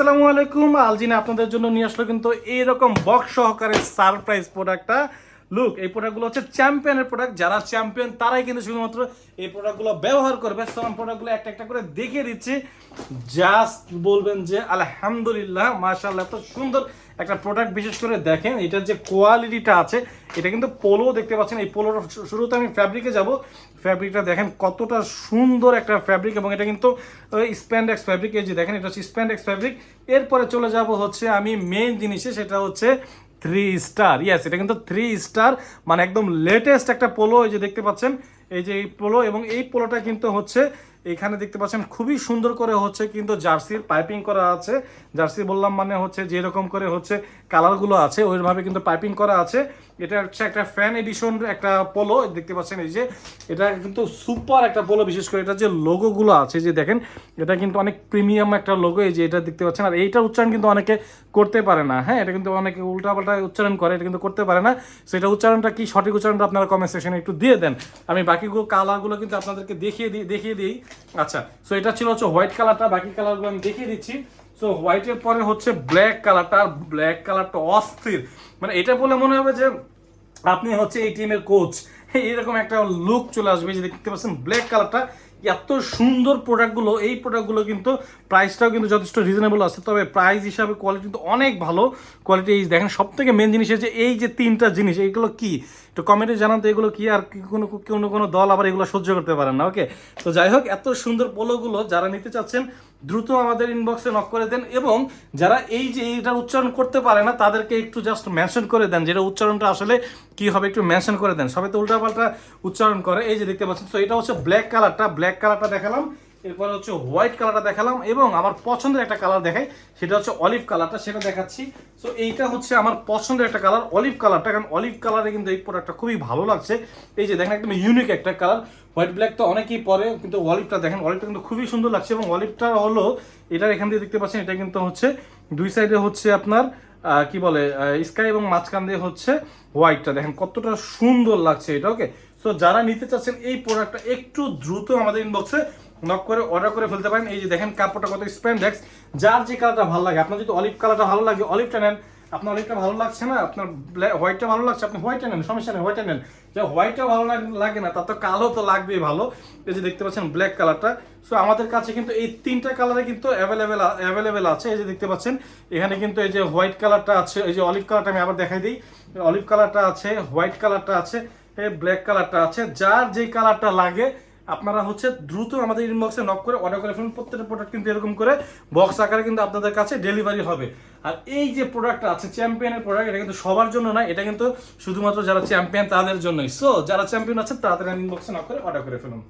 আসসালামু আলাইকুম। আলজিনা আপনাদের জন্য নিয়ে আসলো কিন্তু এইরকম বক্স সহকারে সারপ্রাইজ প্রোডাক্টটা লুক এই প্রোডাক্টগুলো হচ্ছে চ্যাম্পিয়নের প্রোডাক্ট যারা চ্যাম্পিয়ন তারাই কিন্তু শুধুমাত্র এই প্রোডাক্টগুলো ব্যবহার করবে। সালাম প্রোডাক্টগুলো একটা একটা করে দেখিয়ে দিচ্ছি। জাস্ট বলবেন যে, আলহামদুলিল্লাহ, মাশাআল্লাহ, এত সুন্দর একটা প্রোডাক্ট বিশেষ করে দেখেন। এটার যে কোয়ালিটিটা আছে, এটা কিন্তু পোলো দেখতে পাচ্ছেন। এই পোলোর শুরুতে আমি ফ্যাব্রিকে যাব। ফ্যাব্রিকটা দেখেন কতটা সুন্দর একটা ফ্যাব্রিক এবং এটা কিন্তু স্প্যান্ডেক্স ফ্যাব্রিক এই যে দেখেন, এটা হচ্ছে স্প্যান্ডেক্স ফ্যাব্রিক এরপরে চলে যাব হচ্ছে আমি মেন জিনিসে, সেটা হচ্ছে থ্রি স্টার ইয়াস এটা কিন্তু থ্রি স্টার মানে একদম লেটেস্ট একটা পোলো এই যে দেখতে পাচ্ছেন, এই যে এই পোলো এবং এই পোলোটা কিন্তু হচ্ছে এখানে দেখতে পাচ্ছেন খুবই সুন্দর করে হচ্ছে কিন্তু জার্সির পাইপিং করা আছে। জার্সি বললাম মানে হচ্ছে যেরকম করে হচ্ছে কালারগুলো আছে, ওইভাবে কিন্তু পাইপিং করা আছে। এটা হচ্ছে একটা ফ্যান এডিশন একটা পোলো দেখতে পাচ্ছেন এই যে। এটা কিন্তু সুপার একটা পোলো বিশেষ করে এটা যে লোগোগুলো আছে যে দেখেন, এটা কিন্তু অনেক প্রিমিয়াম একটা লোগো এই যে এটা দেখতে পাচ্ছেন। আর এইটার উচ্চারণ কিন্তু অনেকে করতে পারে না হ্যাঁ এটা কিন্তু অনেকে উল্টাপাল্টা উচ্চারণ করে, এটা কিন্তু করতে পারে না। সেটা উচ্চারণটা কি সঠিক উচ্চারণটা আপনারা কমেন্ট সেকশনে একটু দিয়ে দেন। আমি বাকিগুলো কালারগুলো কিন্তু আপনাদেরকে দেখিয়ে দিই দেখিয়ে দিই। আচ্ছা সো এটা ছিল হচ্ছে হোয়াইট কালারটা বাকি কালারগুলো আমি দেখিয়ে দিচ্ছি। সো হোয়াইটের পরে হচ্ছে ব্ল্যাক কালারটা আর ব্ল্যাক কালারটা অস্থির। মানে এটা বলে মনে হবে যে আপনি হচ্ছে এই টিমের কোচ এরকম একটা লুক চলে আসবে যে দেখতে পাচ্ছেন ব্ল্যাক কালারটা এত সুন্দর প্রোডাক্টগুলো এই প্রোডাক্টগুলো কিন্তু প্রাইসটাও কিন্তু যথেষ্ট রিজনেবল আছে। তবে প্রাইস হিসাবে কোয়ালিটি কিন্তু অনেক ভালো। কোয়ালিটি এই দেখেন সব থেকে মেন জিনিস হচ্ছে এই যে তিনটা জিনিস এইগুলো কি? একটু কমেন্টে জানান তো এগুলো কি? আর কোনো কোনো কোনো দল আবার এগুলো সহ্য করতে পারেন না ওকে তো যাই হোক, এত সুন্দর পোলোগুলো যারা নিতে চাচ্ছেন, দ্রুত আমাদের ইনবক্সে নক করে দেন এবং যারা এই যে এইটার উচ্চারণ করতে পারে না, তাদেরকে একটু জাস্ট মেনশন করে দেন, যেটা উচ্চারণটা আসলে কি হবে একটু মেনশন করে দেন। সবাই তো উল্টাপাল্টা উচ্চারণ করে। এই যে দেখতে পাচ্ছেন তো এটা হচ্ছে ব্ল্যাক কালারটা ব্ল্যাক কালারটা দেখালাম, এরপরে হচ্ছে হোয়াইট কালারটা দেখালাম এবং আমার পছন্দের একটা কালার দেখাই, সেটা হচ্ছে অলিভ কালারটা সেটা দেখাচ্ছি। সো এইটা হচ্ছে আমার পছন্দের একটা কালার অলিভ কালারটা কারণ অলিভ কালারে কিন্তু এই প্রোডাক্টটা খুবই ভালো লাগছে। এই যে দেখেন, একদম ইউনিক একটা কালার হোয়াইট ব্ল্যাক তো অনেকেই পরে, কিন্তু অলিভটা দেখেন অলিভটা কিন্তু খুবই সুন্দর লাগছে এবং অলিভটা হলো, এটার এখান দিয়ে দেখতে পাচ্ছেন, এটা কিন্তু হচ্ছে দুই সাইডে হচ্ছে আপনার কি বলে স্কাই এবং মাঝখান দিয়ে হচ্ছে হোয়াইটটা দেখেন কতটা সুন্দর লাগছে এটা ওকে সো যারা নিতে চাচ্ছেন এই প্রোডাক্টটা একটু দ্রুত আমাদের ইনবক্সে নক করে অর্ডার করে ফেলতে পারেন। এই যে দেখেন কাপড়টা কত স্প্যান্ডেক্স যার যে কালারটা ভালো লাগে, আপনার যদি অলিভ কালারটা ভালো লাগে অলিভটা নেন। আপনার অলিভটা ভালো লাগছে না? আপনার হোয়াইটটা ভালো লাগছে? আপনি হোয়াইটটা নেন, সমস্যা নেই হোয়াইটটা নেন। যে হোয়াইটটা ভালো লাগে না, তার তো কালো তো লাগবেই ভালো। এই যে দেখতে পাচ্ছেন ব্ল্যাক কালারটা সো আমাদের কাছে কিন্তু এই তিনটা কালারে কিন্তু অ্যাভেলেবেল অ্যাভেলেবেল আছে। এই যে দেখতে পাচ্ছেন, এখানে কিন্তু এই যে হোয়াইট কালারটা আছে, এই যে অলিভ কালারটা আমি আবার দেখাই দিই। অলিভ কালারটা আছে হোয়াইট কালারটা আছে ব্ল্যাক কালারটা আছে। যার যেই কালারটা লাগে আপনারা হচ্ছে দ্রুত আমাদের ইনবক্সে নক করে অর্ডার করে ফেলুন। প্রত্যেকটা প্রোডাক্ট কিন্তু এরকম করে বক্স আকারে কিন্তু আপনাদের কাছে ডেলিভারি হবে। আর এই যে প্রোডাক্টটা আছে চ্যাম্পিয়নের প্রোডাক্ট এটা কিন্তু সবার জন্য না, এটা কিন্তু শুধুমাত্র যারা চ্যাম্পিয়ন তাদের জন্যই। সো যারা চ্যাম্পিয়ন আছে তাদের ইনবক্সে নক করে অর্ডার করে ফেলুন।